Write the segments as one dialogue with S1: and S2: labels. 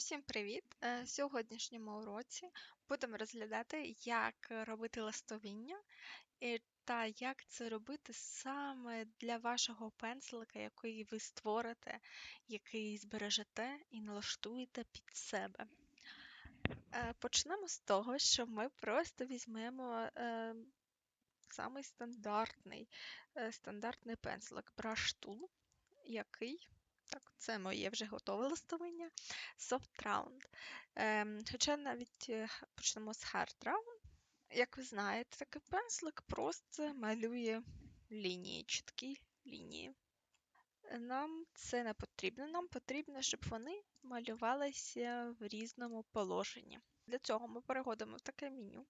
S1: Усім привіт! Е, В сьогоднішньому уроці будемо розглядати, як робити листовіння та як це робити саме для вашого пензлика, який ви створите, який збережете і налаштуєте під себе. Е, Почнемо з того, що ми просто візьмемо е, самий стандартний, стандартний пензлик Tool, який так, це моє вже готове листовиння. Soft Round. Ем, хоча навіть е, почнемо з Hard Round. Як ви знаєте, такий пензлик просто малює лінії, чіткі лінії. Нам це не потрібно. Нам потрібно, щоб вони малювалися в різному положенні. Для цього ми переходимо в таке меню,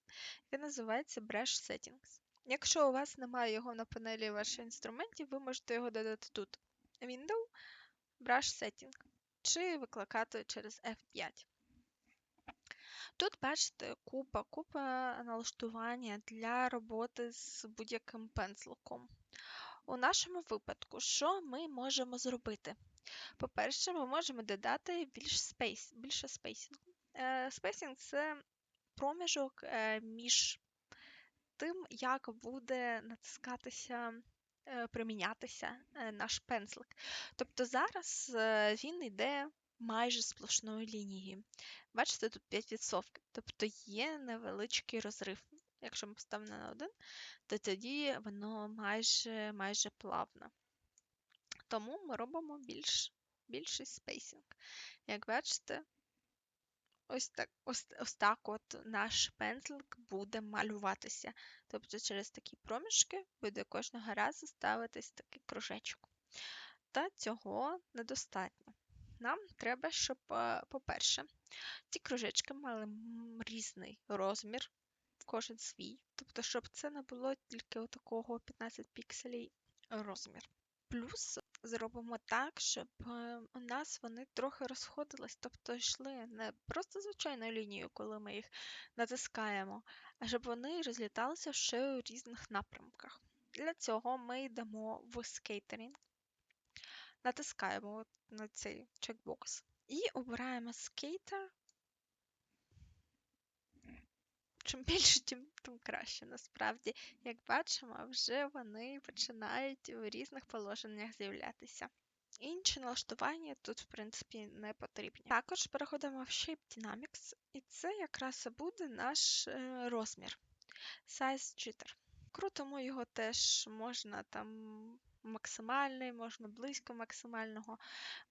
S1: яке називається Brush Settings. Якщо у вас немає його на панелі ваших інструментів, ви можете його додати тут. Window, Brush Setting чи викликати через F5. Тут, бачите, купа, купа налаштування для роботи з будь-яким пензликом. У нашому випадку, що ми можемо зробити? По-перше, ми можемо додати більш спейс, більше спейсінгу. Спейсінг це проміжок е, між тим, як буде натискатися, е, примінятися е, наш пензлик. Тобто зараз е, він йде майже сплошною лінією. Бачите, тут 5%, тобто є невеличкий розрив. Якщо ми поставимо на 1, то тоді воно майже майже плавно. Тому ми робимо більш, більший спейсінг. Як бачите, ось так ось, ось так от наш пензлик буде малюватися. Тобто через такі проміжки буде кожного разу ставитись такий кружечок. Та цього недостатньо. Нам треба, щоб, е, по-перше, ці кружечки мали різний розмір, кожен свій. Тобто, щоб це не було тільки отакого 15 пікселей розмір. Плюс зробимо так, щоб е, у нас вони трохи розходились, тобто йшли не просто звичайною лінією, коли ми їх натискаємо, а щоб вони розліталися ще у різних напрямках. Для цього ми йдемо в скейтерінг, натискаємо на цей чекбокс і обираємо скейтер. Чим більше, тим, тим краще. Насправді, як бачимо, вже вони починають у різних положеннях з'являтися. Інші налаштування тут, в принципі, не потрібні. Також переходимо в Shape Dynamics, і це якраз буде наш е, розмір. Size Jitter. Крутимо його теж можна там максимальний, можна близько максимального.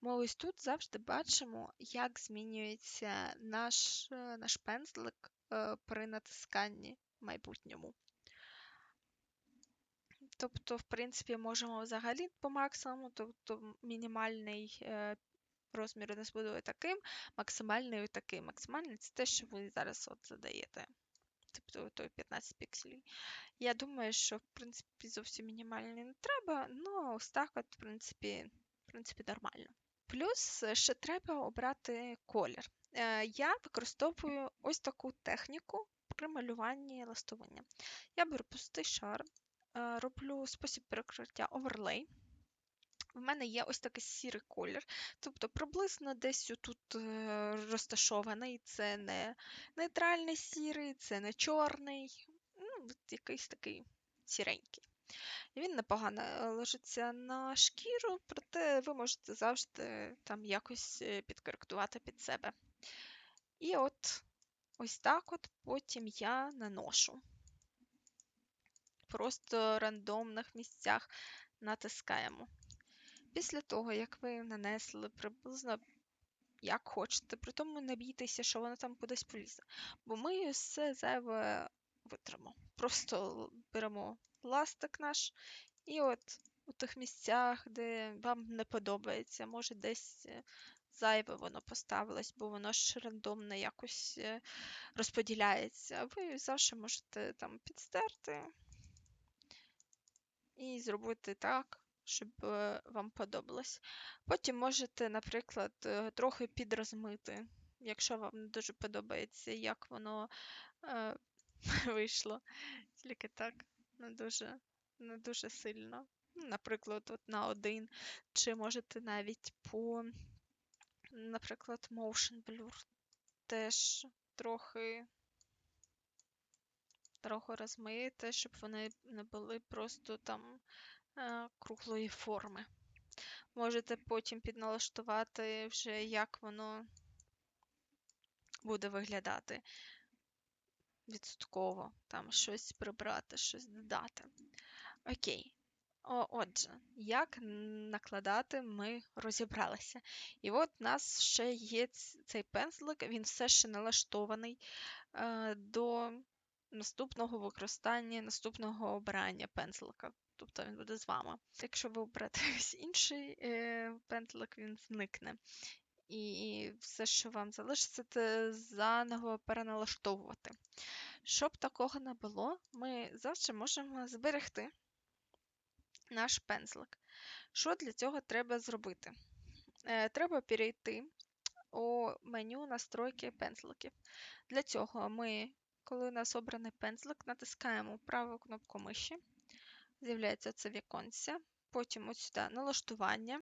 S1: Ми ось тут завжди бачимо, як змінюється наш, е, наш пензлик при натисканні майбутньому. Тобто, в принципі, можемо взагалі по максимуму, тобто мінімальний е, розмір у нас буде таким, максимальний таким. Максимальний це те, що ви зараз от задаєте. Тобто той 15 пікселів. Я думаю, що в принципі зовсім мінімальний не треба, ну ось так от, в принципі, в принципі, нормально. Плюс ще треба обрати колір. Е, Я використовую ось таку техніку при малюванні листування. Я беру пустий шар, е, роблю спосіб перекриття оверлей. В мене є ось такий сірий колір, тобто приблизно десь тут е, розташований. Це не нейтральний сірий, це не чорний, ну, якийсь такий сіренький. Він непогано ложиться на шкіру, проте ви можете завжди там якось підкоректувати під себе. І от ось так от потім я наношу. Просто рандомних місцях натискаємо. Після того, як ви нанесли приблизно як хочете, при тому не бійтеся, що воно там кудись полізе. Бо ми все зайве витримо. Просто беремо ластик наш, і от у тих місцях, де вам не подобається, може десь е, зайве воно поставилось, бо воно ж рандомно якось е, розподіляється. Ви завжди можете там підстерти і зробити так, щоб е, вам подобалось. Потім можете, наприклад, е, трохи підрозмити, якщо вам не дуже подобається, як воно е, вийшло. Тільки так, не дуже, не дуже сильно. Наприклад, от на один, чи можете навіть по наприклад, Motion Blur теж трохи, трохи розмиєте, щоб вони не були просто там е, круглої форми. Можете потім підналаштувати вже, як воно буде виглядати відсотково, там щось прибрати, щось додати. Окей. Отже, як накладати, ми розібралися. І от у нас ще є цей пензлик, він все ще налаштований е, до наступного використання, наступного обирання пензлика. Тобто він буде з вами. Якщо ви оберете інший е, пензлик, він зникне. І все, що вам залишиться, це заново переналаштовувати. Щоб такого не було, ми завжди можемо зберегти наш пензлик. Що для цього треба зробити? Е, треба перейти у меню настройки пензликів. Для цього ми, коли у нас обраний пензлик, натискаємо праву кнопку миші, з'являється це віконце, потім ось сюди налаштування.